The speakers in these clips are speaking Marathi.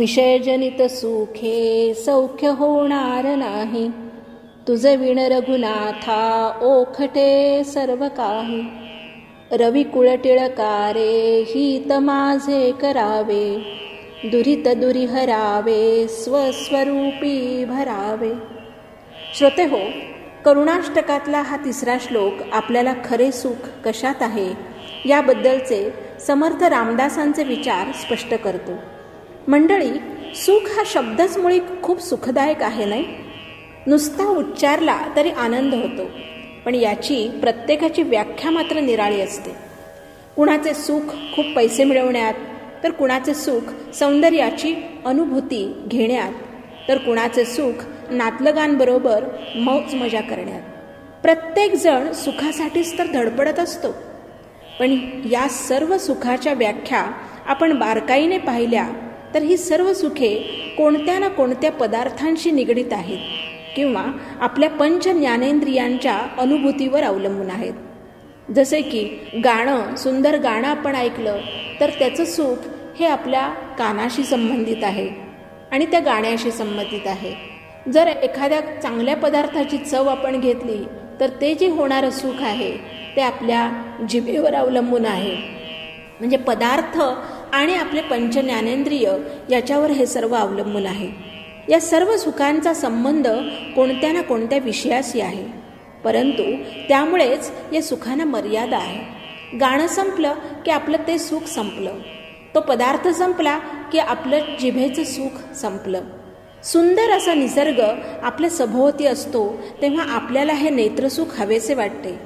विषयजनित सुखे सौख्य होणार नाही. तुझे विण रघुनाथा ओखटे सर्व काही रवी कुळटिळकारे हित माझे करावे. दुरित दुरी हरावे स्वस्वरूपी भरावे. श्रोते हो करुणाष्टकातला हा तिसरा श्लोक आपल्याला खरे सुख कशात आहे याबद्दलचे समर्थ रामदासांचे विचार स्पष्ट करतो. मंडळी सुख हा शब्दच मुळी खूप सुखदायक आहे नाही? नुसता उच्चारला तरी आनंद होतो पण याची प्रत्येकाची व्याख्या मात्र निराळी असते. कुणाचे सुख खूप पैसे मिळवण्यात तर कुणाचे सुख सौंदर्याची अनुभूती घेण्यात तर कुणाचे सुख नातलगांबरोबर मौज मजा करण्यात. प्रत्येकजण सुखासाठीच तर धडपडत असतो. पण या सर्व सुखाच्या व्याख्या आपण बारकाईने पाहिल्या तर ही सर्व सुखे कोणत्या ना कोणत्या पदार्थांशी निगडीत आहेत किंवा आपल्या पंच ज्ञानेंद्रियांच्या अनुभूतीवर अवलंबून आहेत. जसे की गाणं सुंदर गाणं आपण ऐकलं तर त्याचं सुख हे आपल्या कानाशी संबंधित आहे आणि त्या गाण्याशी संबंधित आहे. जर एखाद्या चांगल्या पदार्थाची चव आपण घेतली तर ते जे होणारं सुख आहे ते आपल्या जिभेवर अवलंबून आहे. म्हणजे पदार्थ आणि आपले पंच ज्ञानेंद्रिय याच्यावर हे सर्व अवलंबून आहे. या सर्व सुखांचा संबंध कोणत्या ना कोणत्या विषयाशी आहे. परंतु त्यामुळेच या सुखांना मर्यादा आहे. गाणं संपलं की आपलं ते सुख संपलं. तो पदार्थ संपला की आपलं जिभेचं सुख संपलं. सुंदर असा निसर्ग आपल्या सभोवती असतो तेव्हा आपल्याला हे नेत्रसुख हवेसे वाटते.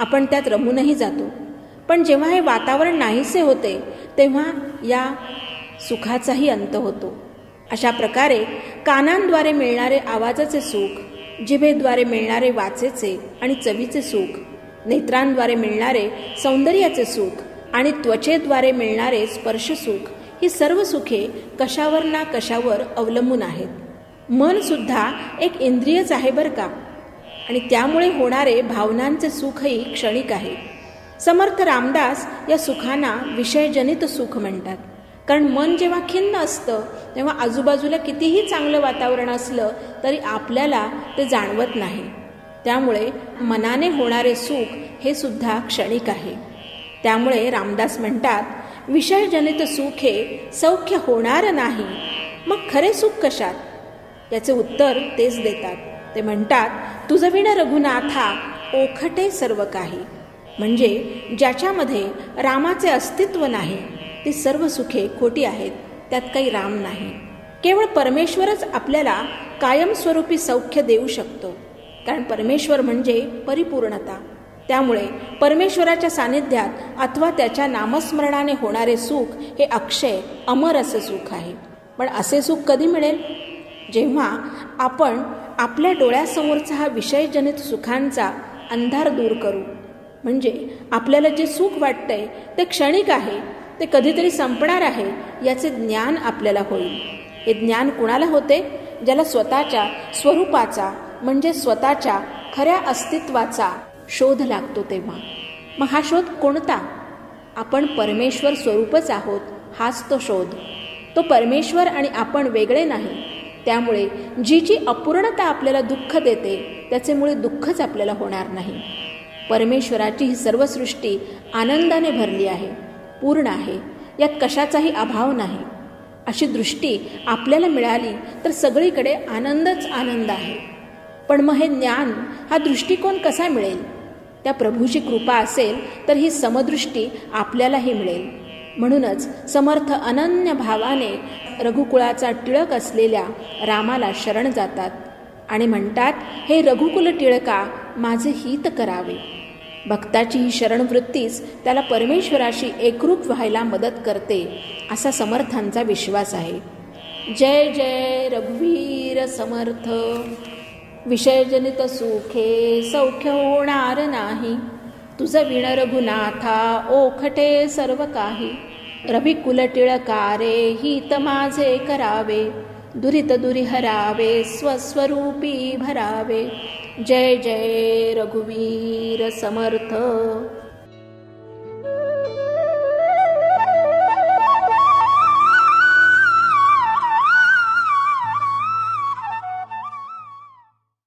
आपण त्यात रमूनही जातो. पण जेव्हा हे वातावरण नाहीसे होते तेव्हा या सुखाचाही अंत होतो. अशा प्रकारे कानांद्वारे मिळणारे आवाजाचे सुख जिभेद्वारे मिळणारे वाचेचे आणि चवीचे सुख नेत्रांद्वारे मिळणारे सौंदर्याचे सुख आणि त्वचेद्वारे मिळणारे स्पर्शसुख ही सर्व सुखे कशावर ना कशावर अवलंबून आहेत. मनसुद्धा एक इंद्रियच आहे बरं का? आणि त्यामुळे होणारे भावनांचे सुखही क्षणिक आहे. समर्थ रामदास या सुखांना विषयजनित सुख म्हणतात. कारण मन जेव्हा खिन्न असतं तेव्हा आजूबाजूला कितीही चांगलं वातावरण असलं तरी आपल्याला ते जाणवत नाही. त्यामुळे मनाने होणारे सुख हे सुद्धा क्षणिक आहे. त्यामुळे रामदास म्हणतात विषयजनित सुख हे सौख्य होणार नाही. मग खरे सुख कशात? याचे उत्तर तेच देतात. ते म्हणतात तुझविण रघुनाथा ओखटे सर्व काही म्हणजे ज्याच्यामध्ये रामाचे अस्तित्व नाही ती सर्व सुखे खोटी आहेत त्यात काही राम नाही. केवळ परमेश्वरच आपल्याला कायमस्वरूपी सौख्य देऊ शकतो. कारण परमेश्वर म्हणजे परिपूर्णता. त्यामुळे परमेश्वराच्या सानिध्यात अथवा त्याच्या नामस्मरणाने होणारे सुख हे अक्षय अमर असे सुख आहे. पण असे सुख कधी मिळेल? जेव्हा आपण आपल्या डोळ्यासमोरचा हा विषयजनित सुखांचा अंधार दूर करू. म्हणजे आपल्याला जे सुख वाटतंय ते क्षणिक आहे ते कधीतरी संपणार आहे याचे ज्ञान आपल्याला होईल. हे ज्ञान कुणाला होते? ज्याला स्वतःच्या स्वरूपाचा म्हणजे स्वतःच्या खऱ्या अस्तित्वाचा शोध लागतो तेव्हा. मग हा शोध कोणता? आपण परमेश्वर स्वरूपच आहोत हाच तो शोध. तो परमेश्वर आणि आपण वेगळे नाही. त्यामुळे जी जी अपूर्णता आपल्याला दुःख देते त्याचे दुःखच आपल्याला होणार नाही. परमेश्वराची ही सर्व सृष्टी आनंदाने भरली आहे पूर्ण आहे. यात कशाचाही अभाव नाही. अशी दृष्टी आपल्याला मिळाली तर सगळीकडे आनंदच आनंद आहे. पण मग हे ज्ञान हा दृष्टिकोन कसा मिळेल? त्या प्रभूची कृपा असेल तर ही समदृष्टी आपल्यालाही मिळेल. म्हणूनच समर्थ अनन्य भावाने रघुकुळाचा टिळक असलेल्या रामाला शरण जातात आणि म्हणतात हे रघुकुल टिळका माझे हित करावे. भक्ताची ही शरणवृत्तीच त्याला परमेश्वराशी एकरूप व्हायला मदत करते असा समर्थांचा विश्वास आहे. जय जय रघुवीर समर्थ. विषयजनित सुखे सौख्य होणार नाही. तुझं विण रघुनाथा ओखटे सर्व काही. रवी कुलटिळकारे हित माझे करावे. दुरित दुरी हरावे स्वस्वरूपी भरावे. जय जय रघुवीर समर्थ